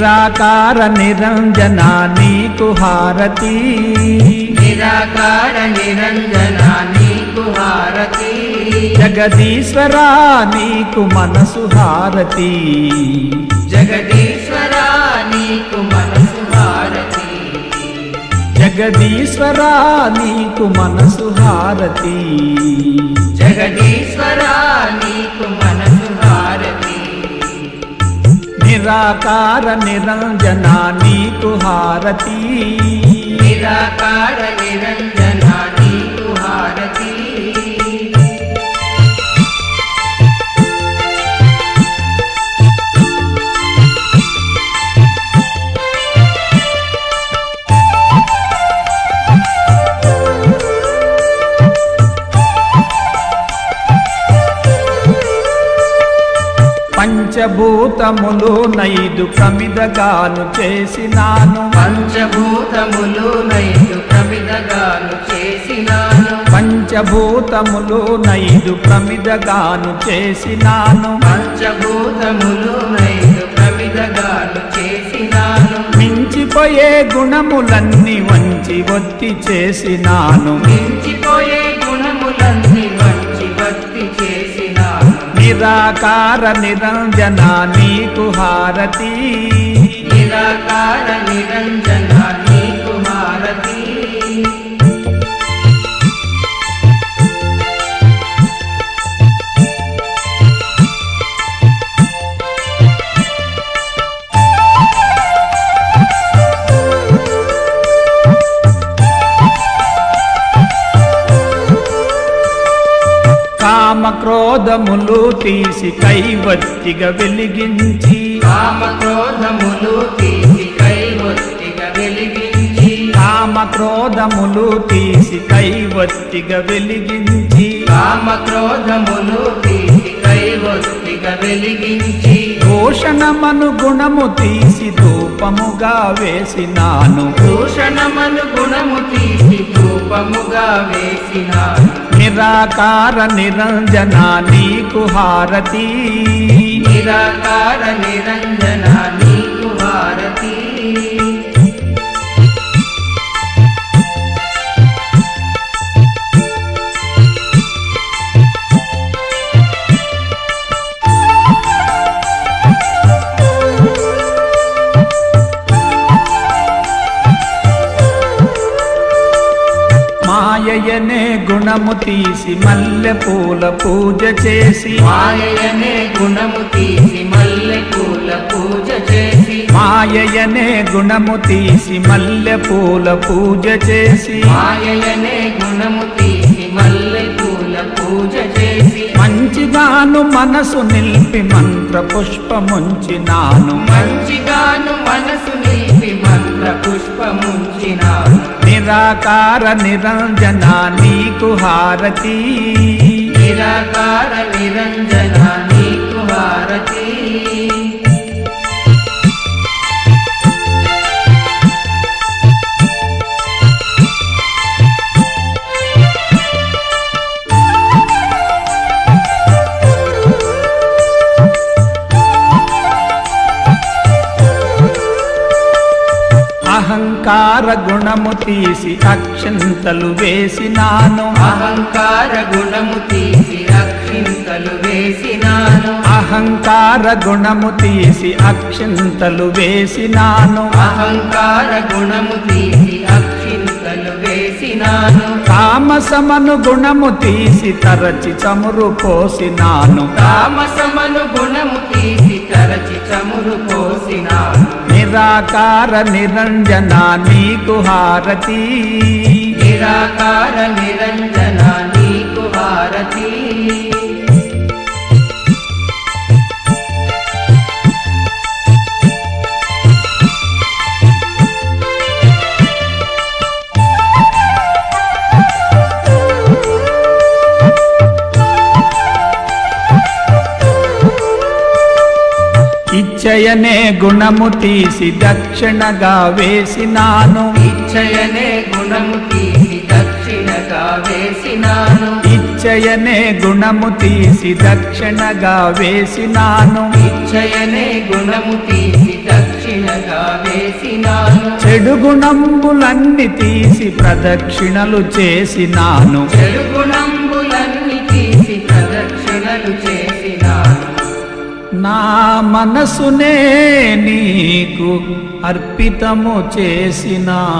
నిరాకార నిరంజన నీకు హారతి. నిరాకార నిరంజన నీకు హారతి. జగదీశ్వరా నీకు మనసు హారతి. జగదీశ్వర నీకు మనసు హారతి. జగదీశ్వరా నీకు మనసు హారతి. జగదీశ్వర నీకు మనసు హారతి. నిరాకార నిరంజన నీకు హారతి నిరాకార నిరంజన నీకు హారతి పంచభూతములు నైదు ప్రమిదగాను చేసినాను. పంచభూతములు నైదు ప్రమిదగాను చేసినాను. పంచభూతములు నైదు ప్రమిదగాను చేసినాను. పంచభూతములు నైదు ప్రమిదగాను చేసినాను. మించిపోయే గుణములన్నీ వంచి ఒత్తి చేసినాను. మించిపోయే నిరాకార నిరంజనా నీకు హారతి. కామ క్రోధములు తీసి కైవత్తిగా వెలిగించి. కామ క్రోధములు తీసి కైవత్తిగా వెలిగించి. కామ క్రోధములు తీసి కైవత్తిగా వెలిగించి. కామ క్రోధములు తీసి కైవత్తిగా వెలిగించి. భూషణమను గుణము తీసి ధూపముగా వేసినాను. భూషణమను గుణము తీసి ధూపముగా వేసినాను. నిరాకార నిరంజన నీకు హారతి. నిరాకార నిరంజన మాయయనే గుణము తీసి మల్లె పూల పూజ చేసి. మాయనే గుణము తీసి మల్లె పూల పూజ చేసి. మాయయనే గుణము తీసి మల్లె పూల పూజ చేసి. మాయనే గుణము తీసి మల్లె పూల పూజ చేసి. మంచిగాను మనసు నిలిపి మంత్ర పుష్పముంచినాను మంచిగాను మనసు మంత్ర పుష్పముంచినాను నిరాకార నిరంజన నీకు హారతి నిరాకార నిరంజన అహంకార గుణము తీసి అక్షంతలు వేసినాను. అహంకార గుణము తీసి అక్షింతలు వేసినాను. అహంకార గుణము తీసి అక్షంతలు వేసినాను. అహంకార గుణము తీసి అక్షింతలు వేసినాను. తామసమను గుణము తీసి తరచి చమురు పోసినాను. తామసమను గుణము తీసి తరచి చమురు పోసినాను. నిరాకార నిరంజన నీకు హారతి. నిరాకార నిరంజన ఇచ్చయనే గుణము తీసి దక్షిణగా వేసినాను. ఇచ్చయనే గుణము తీసి దక్షిణగా వేసినాను. ఇచ్చయనే గుణము తీసి దక్షిణగా వేసినాను. ఇచ్చయనే గుణము తీసి దక్షిణ ప్రదక్షిణగా వేసినాను. చెడు గుణంబులన్నీ తీసి ప్రదక్షిణలు చేసినాను. చెడు గుణంబులన్నీ తీసి ప్రదక్షిణలు చేసినాను నా మనసునే నీకు అర్పితము చేసినాను.